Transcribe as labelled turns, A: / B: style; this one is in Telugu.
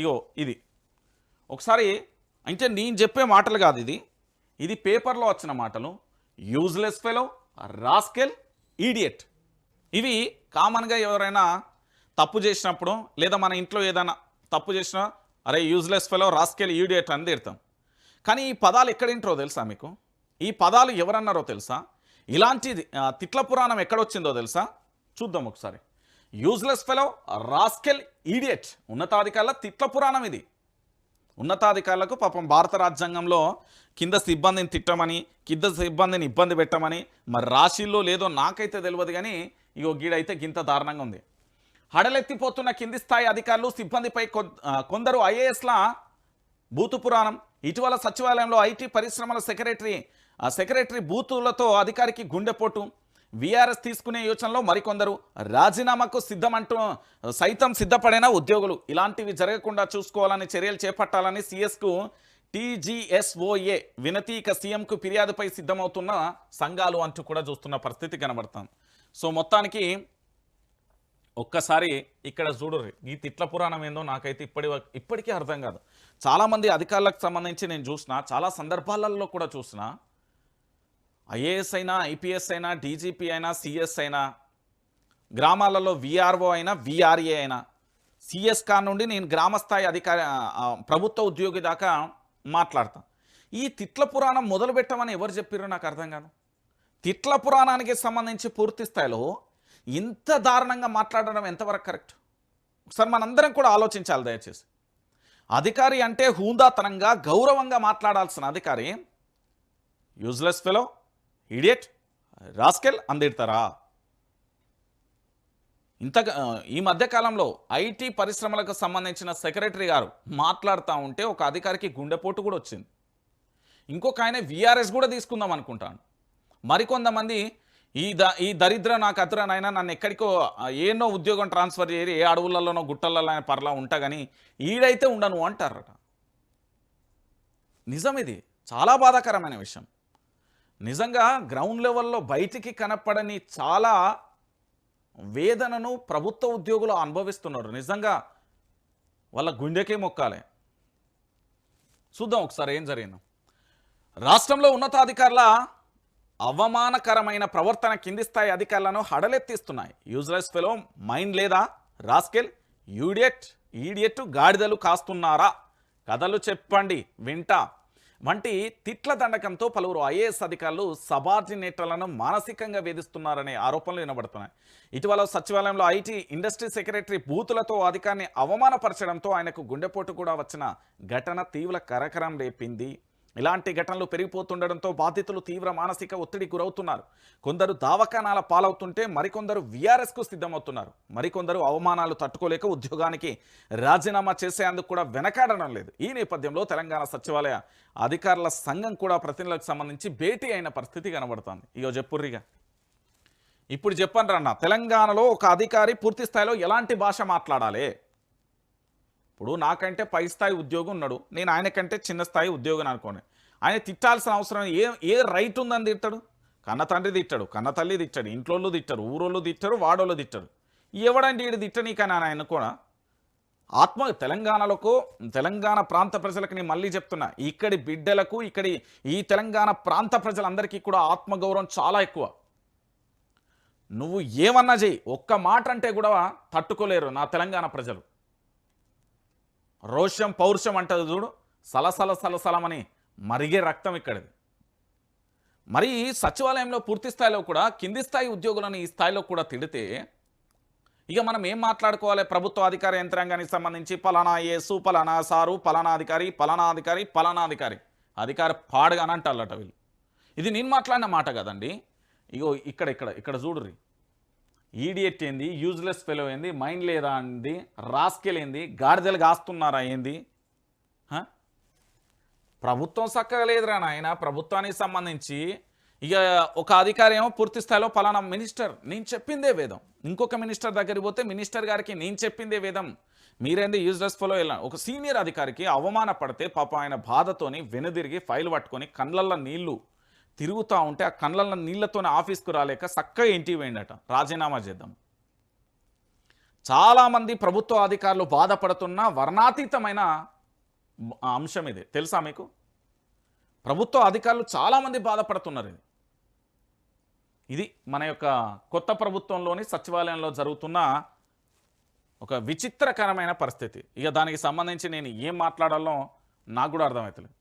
A: ఇగో ఇది. ఒకసారి అంటే నేను చెప్పే మాటలు కాదు ఇది. ఇది పేపర్లో వచ్చిన మాటలు. యూజ్లెస్ ఫెలో రాస్కెల్ ఈడియట్ ఇవి కామన్గా ఎవరైనా తప్పు చేసినప్పుడు లేదా మన ఇంట్లో ఏదైనా తప్పు చేసినా అరే యూజ్లెస్ ఫెలో రాస్కెల్ ఈడియట్ అని తిడతాం. కానీ ఈ పదాలు ఎక్కడింటారో తెలుసా మీకు? ఈ పదాలు ఎవరన్నారో తెలుసా? ఇలాంటి తిట్ల పురాణం ఎక్కడొచ్చిందో తెలుసా? చూద్దాం ఒకసారి. Useless fellow rascal idiot. ఉన్నతాధికారుల తిట్ల పురాణం ఇది. ఉన్నతాధికారులకు పాపం భారత రాజ్యాంగంలో కింద సిబ్బందిని తిట్టమని కింద సిబ్బందిని ఇబ్బంది పెట్టమని మరి రాశిల్లో లేదో నాకైతే తెలియదు కానీ ఇగో గీడైతే గింత దారుణంగా ఉంది. హడలెత్తిపోతున్న కింది స్థాయి అధికారులు సిబ్బందిపై కొందరు ఐఏఎస్ల బూతు పురాణం ఇటీవల సచివాలయంలో ఐటీ పరిశ్రమల సెక్రటరీ ఆ సెక్రటరీ బూతులతో అధికారికి గుండెపోటు వీఆర్ఎస్ తీసుకునే యోచనలో మరికొందరు రాజీనామాకు సిద్ధమంటూ సైతం సిద్ధపడిన ఉద్యోగులు? ఇలాంటివి జరగకుండా చూసుకోవాలని చర్యలు చేపట్టాలని సిఎస్కు టీజీఎస్ఓఏ వినతి ఇక సీఎంకు ఫిర్యాదుపై సిద్ధమవుతున్న సంఘాలు అంటూ కూడా చూస్తున్న పరిస్థితి కనబడుతుంది. సో మొత్తానికి ఒక్కసారి ఇక్కడ చూడరు ఈ తిట్ల పురాణం ఏందో నాకైతే ఇప్పటి ఇప్పటికీ అర్థం కాదు. చాలామంది అధికారులకు సంబంధించి నేను చూసిన చాలా సందర్భాలలో కూడా చూసిన ఐఏఎస్ అయినా ఐపీఎస్ అయినా డీజీపీ అయినా సిఎస్ అయినా గ్రామాలలో విఆర్ఓ అయినా విఆర్ఏ అయినా సిఎస్ కా నుండి నేను గ్రామస్థాయి అధికారి ప్రభుత్వ ఉద్యోగి దాకా మాట్లాడతాను ఈ తిట్ల పురాణం మొదలు పెట్టమని ఎవరు చెప్పారో నాకు అర్థం కాదు. తిట్ల పురాణానికి సంబంధించి పూర్తి స్థాయిలో ఇంత దారుణంగా మాట్లాడడం ఎంతవరకు కరెక్ట్? ఒకసారి మనందరం కూడా ఆలోచించాలి దయచేసి. అధికారి అంటే హూందాతనంగా గౌరవంగా మాట్లాడాల్సిన అధికారి యూజ్లెస్ ఫెలో ఇడియట్ రాస్కెల్ అందిడతారా? ఇంత ఈ మధ్యకాలంలో ఐటీ పరిశ్రమలకు సంబంధించిన సెక్రటరీ గారు మాట్లాడుతూ ఉంటే ఒక అధికారికి గుండెపోటు కూడా వచ్చింది. ఇంకొక ఆయన విఆర్ఎస్ కూడా తీసుకుందాం అనుకుంటాను. మరికొంతమంది ఈ ద ఈ దరిద్ర నాకు అతురనైనా నన్ను ఎక్కడికో ఏనో ఉద్యోగం ట్రాన్స్ఫర్ చేయరు ఏ అడవులలోనో గుట్టలలో పర్లా ఉంటా కానీ ఈడైతే ఉండను అంటారట. నిజం ఇది. చాలా బాధాకరమైన విషయం. నిజంగా గ్రౌండ్ లెవెల్లో బయటికి కనపడని చాలా వేదనను ప్రభుత్వ ఉద్యోగులు అనుభవిస్తున్నారు. నిజంగా వాళ్ళ గుండెకే మొక్కాలే. చూద్దాం ఒకసారి ఏం జరిగిందో. రాష్ట్రంలో ఉన్నతాధికారుల అవమానకరమైన ప్రవర్తన కింది స్థాయి అధికారులను హడలెత్తిస్తున్నాయి. యూజ్లెస్ ఫెలో మైండ్ లేదా? రాస్కెల్ యూడియట్ ఈడియట్ గాడిదలు కాస్తున్నారా? కథలు చెప్పండి వింటా. వంటి తిట్ల దండకంతో పలువురు ఐఏఎస్ అధికారులు సబార్డినేటర్లను మానసికంగా వేధిస్తున్నారనే ఆరోపణలు వినబడుతున్నాయి. ఇటీవల సచివాలయంలో ఐటీ ఇండస్ట్రీ సెక్రటరీ బూతులతో అధికారిని అవమానపరచడంతో ఆయనకు గుండెపోటు కూడా వచ్చిన ఘటన తీవ్ర కరకరం రేపింది. ఇలాంటి ఘటనలు పెరిగిపోతుండడంతో బాధితులు తీవ్ర మానసిక ఒత్తిడి గురవుతున్నారు. కొందరు దావకానాల పాలవుతుంటే మరికొందరు వీఆర్ఎస్కు సిద్ధమవుతున్నారు. మరికొందరు అవమానాలు తట్టుకోలేక ఉద్యోగానికి రాజీనామా చేసేందుకు కూడా వెనకాడడం లేదు. ఈ నేపథ్యంలో తెలంగాణ సచివాలయ అధికారుల సంఘం కూడా ప్రతినిధులకు సంబంధించి భేటీ అయిన పరిస్థితి కనబడుతోంది. ఇగో చెప్పుర్రిగా ఇప్పుడు చెప్పండి రన్న తెలంగాణలో ఒక అధికారి పూర్తి స్థాయిలో ఎలాంటి భాష మాట్లాడాలి? ఇప్పుడు నాకంటే పై స్థాయి ఉద్యోగం ఉన్నాడు. నేను ఆయన కంటే చిన్న స్థాయి ఉద్యోగం అనుకోండి ఆయన తిట్టాల్సిన అవసరం ఏ ఏ రైట్ ఉందని తిట్టాడు? కన్న తండ్రి తిట్టాడు కన్న తల్లి తిట్టాడు ఇంట్లోళ్ళు తిట్టారు ఊరోళ్ళు తిట్టారు వాడోళ్ళు తిట్టారు. ఎవడంటే ఈడు తిట్టనీకని ఆయన కూడా ఆత్మ తెలంగాణలకు తెలంగాణ ప్రాంత ప్రజలకు నేను మళ్ళీ చెప్తున్నా. ఇక్కడి బిడ్డలకు ఇక్కడి ఈ తెలంగాణ ప్రాంత ప్రజలందరికీ కూడా ఆత్మగౌరవం చాలా ఎక్కువ. నువ్వు ఏమన్నా చెయ్యి ఒక్క మాట అంటే కూడా తట్టుకోలేరు నా తెలంగాణ ప్రజలు. రోషం పౌరుషం అంటది చూడు. సలసల సలసలమని మరిగే రక్తం ఇక్కడిది. మరి సచివాలయంలో పూర్తి స్థాయిలో కూడా కింది స్థాయి ఉద్యోగులను ఈ స్థాయిలో కూడా తిడితే ఇక మనం ఏం మాట్లాడుకోవాలి? ప్రభుత్వ అధికార యంత్రాంగానికి సంబంధించి పలానా ఏసు పలానా సారు పలానా అధికారి పలానా అధికారి పలానా అధికారి. అధికారి పాడుగాని అంటారట వీళ్ళు. ఇది నేను మాట్లాడిన మాట కదండి. ఇగో ఇక్కడ ఇక్కడ ఇక్కడ చూడుర్రి. ఈడియట్ ఏంది? యూజ్లెస్ ఫెలో ఏంది? మైండ్ లేదా అంది రాస్కెల్ ఏంది? గాడిదలు కాస్తున్నారా ఏంది? ప్రభుత్వం చక్కగా లేదురా నాయన. ప్రభుత్వానికి సంబంధించి ఇక ఒక అధికారి ఏమో పూర్తి స్థాయిలో పలానా మినిస్టర్ నేను చెప్పిందే వేదం. ఇంకొక మినిస్టర్ దగ్గరికి పోతే మినిస్టర్ గారికి నేను చెప్పిందే వేదం. మీరేంది యూజ్లెస్ ఫలో వెళ్ళా ఒక సీనియర్ అధికారికి అవమానపడితే పాప ఆయన బాధతోని వెనుదిరిగి ఫైల్ పట్టుకొని కండ్లల్లో నీళ్ళు తిరుగుతూ ఉంటే ఆ కళ్ళల్లో నీళ్ళతోనే ఆఫీస్కు రాలేక చక్కగా ఇంటికి పోయిండట. రాజీనామా చేద్దాం. చాలామంది ప్రభుత్వ అధికారులు బాధపడుతున్న వర్ణాతీతమైన అంశం ఇది. తెలుసా మీకు? ప్రభుత్వ అధికారులు చాలామంది బాధపడుతున్నారు ఇది. ఇది మన యొక్క కొత్త ప్రభుత్వంలోని సచివాలయంలో జరుగుతున్న ఒక విచిత్రకరమైన పరిస్థితి. ఇక దానికి సంబంధించి నేను ఏం మాట్లాడాలో నాకు కూడా అర్థమవుతలేదు